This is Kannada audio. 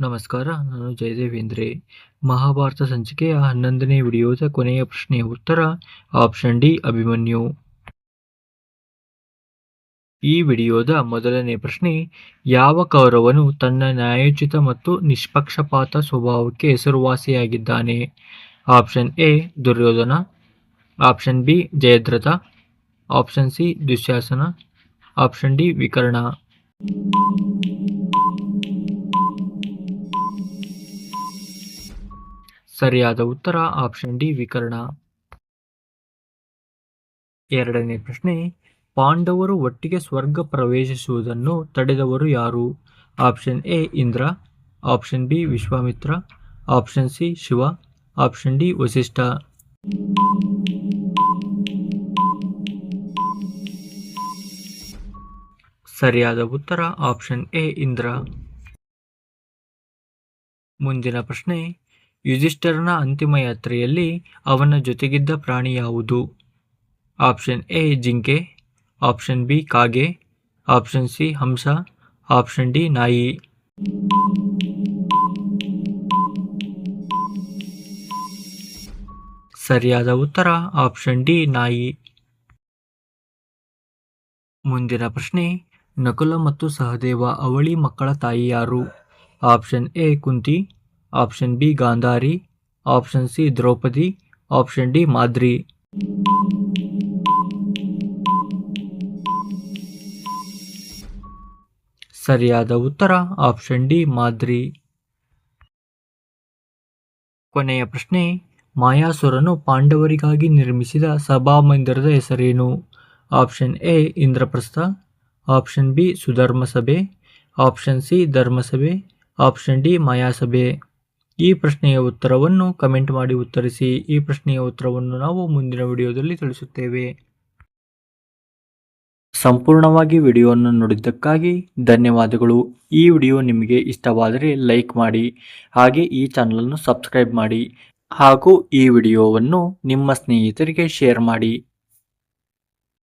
ನಮಸ್ಕಾರ, ನಾನು ಜಯದೇವೇಂದ್ರೆ ಮಹಾಭಾರತ ಸಂಚಿಕೆಯ ಹನ್ನೊಂದನೇ ವಿಡಿಯೋದ ಕೊನೆಯ ಪ್ರಶ್ನೆಯ ಉತ್ತರ, ಆಪ್ಷನ್ ಡಿ, ಅಭಿಮನ್ಯು. ಈ ವಿಡಿಯೋದ ಮೊದಲನೇ ಪ್ರಶ್ನೆ, ಯಾವ ಕೌರವನು ತನ್ನ ನ್ಯಾಯೋಚಿತ ಮತ್ತು ನಿಷ್ಪಕ್ಷಪಾತ ಸ್ವಭಾವಕ್ಕೆ ಹೆಸರುವಾಸಿಯಾಗಿದ್ದಾನೆ? Option A, Duryodhana. Option B, Jayadratha. Option C, Dushasana. Option D, Vikarna. ಸರಿಯಾದ ಉತ್ತರ ಆಪ್ಷನ್ ಡಿ, ವಿಕರ್ಣ. ಎರಡನೇ ಪ್ರಶ್ನೆ, ಪಾಂಡವರು ಒಟ್ಟಿಗೆ ಸ್ವರ್ಗ ಪ್ರವೇಶಿಸುವುದನ್ನು ತಡೆದವರು ಯಾರು? Option A, Indra. Option B, Vishwamitra. Option C, Shiva. Option D, Vasishtha. ಸರಿಯಾದ ಉತ್ತರ ಆಪ್ಷನ್ ಎ, ಇಂದ್ರ. ಮುಂದಿನ ಪ್ರಶ್ನೆ ಯುಧಿಷ್ಠರನ ಅಂತಿಮ ಯಾತ್ರೆಯಲ್ಲಿ ಅವನ ಜೊತೆಗಿದ್ದ ಪ್ರಾಣಿ ಯಾವುದು? ಆಪ್ಷನ್ ಎ, ಜಿಂಕೆ. ಆಪ್ಷನ್ ಬಿ, ಕಾಗೆ. ಆಪ್ಷನ್ ಸಿ, ಹಂಸ. ಆಪ್ಷನ್ ಡಿ, ನಾಯಿ. ಸರಿಯಾದ ಉತ್ತರ, ಆಪ್ಷನ್ ಡಿ, ನಾಯಿ. ಮುಂದಿನ ಪ್ರಶ್ನೆ, ನಕುಲ ಮತ್ತು ಸಹದೇವ ಅವಳಿ ಮಕ್ಕಳ ತಾಯಿ ಯಾರು? Option A, Kunti. Option B Gandhari option C Draupadi option D Madri ಸರಿಯಾದ ಉತ್ತರ ಆಪ್ಷನ್ ಡಿ ಮಾದ್ರಿ ಕೊನೆಯ ಪ್ರಶ್ನೆ, ಮಾಯಾಸುರನು ಪಾಂಡವರಿಗಾಗಿ ನಿರ್ಮಿಸಿದ ಸಭಾಮಂದಿರದ ಹೆಸರೇನು? Option A Indraprastha. Option B Sudharmasabha. Option C Dharmasabha. Option D Mayasabha. ಈ ಪ್ರಶ್ನೆಯ ಉತ್ತರವನ್ನು ಕಮೆಂಟ್ ಮಾಡಿ ಉತ್ತರಿಸಿ. ಈ ಪ್ರಶ್ನೆಯ ಉತ್ತರವನ್ನು ನಾವು ಮುಂದಿನ ವಿಡಿಯೋದಲ್ಲಿ ತಿಳಿಸುತ್ತೇವೆ. ಸಂಪೂರ್ಣವಾಗಿ ವಿಡಿಯೋವನ್ನು ನೋಡಿದ್ದಕ್ಕಾಗಿ ಧನ್ಯವಾದಗಳು. ಈ ವಿಡಿಯೋ ನಿಮಗೆ ಇಷ್ಟವಾದರೆ ಲೈಕ್ ಮಾಡಿ, ಹಾಗೆ ಈ ಚಾನಲನ್ನು ಸಬ್ಸ್ಕ್ರೈಬ್ ಮಾಡಿ, ಹಾಗೂ ಈ ವಿಡಿಯೋವನ್ನು ನಿಮ್ಮ ಸ್ನೇಹಿತರಿಗೆ ಶೇರ್ ಮಾಡಿ.